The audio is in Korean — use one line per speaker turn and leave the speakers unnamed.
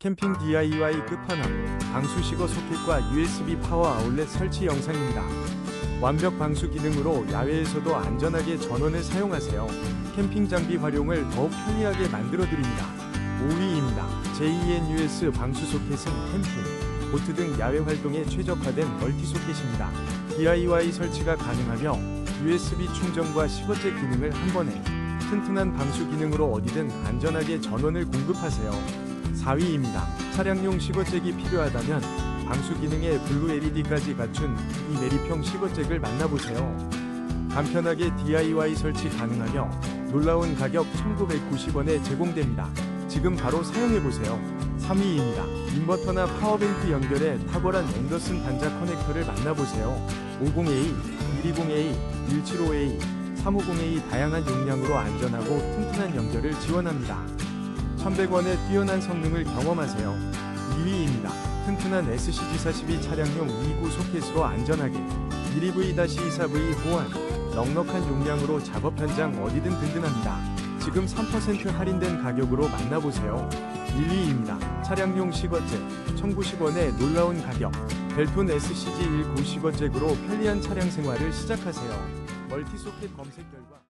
캠핑 DIY 끝판왕 방수 식어 소켓과 USB 파워 아울렛 설치 영상입니다. 완벽 방수 기능으로 야외에서도 안전하게 전원을 사용하세요. 캠핑 장비 활용을 더욱 편리하게 만들어 드립니다. 5위입니다. JENUS 방수 소켓은 캠핑, 보트 등 야외 활동에 최적화된 멀티 소켓입니다. DIY 설치가 가능하며 USB 충전과 식어제 기능을 한 번에 튼튼한 방수 기능으로 어디든 안전하게 전원을 공급하세요. 4위입니다. 차량용 식어잭이 필요하다면 방수 기능에 블루 LED까지 갖춘 이 내리평 식어잭을 만나보세요. 간편하게 DIY 설치 가능하며 놀라운 가격 1990원에 제공됩니다. 지금 바로 사용해보세요. 3위입니다. 인버터나 파워뱅크 연결에 탁월한 앤더슨 단자 커넥터를 만나보세요. 50A, 120A, 175A, 350A 다양한 용량으로 안전하고 튼튼한 연결을 지원합니다. 1100원의 뛰어난 성능을 경험하세요. 2위입니다. 튼튼한 SCG42 차량용 2구 소켓으로 안전하게 1EV-24V 호환 넉넉한 용량으로 작업 현장 어디든 든든합니다. 지금 3% 할인된 가격으로 만나보세요. 1위입니다. 차량용 식어잭 1090원의 놀라운 가격 벨톤 SCG19 식어잭으로 편리한 차량 생활을 시작하세요. 멀티소켓 검색 결과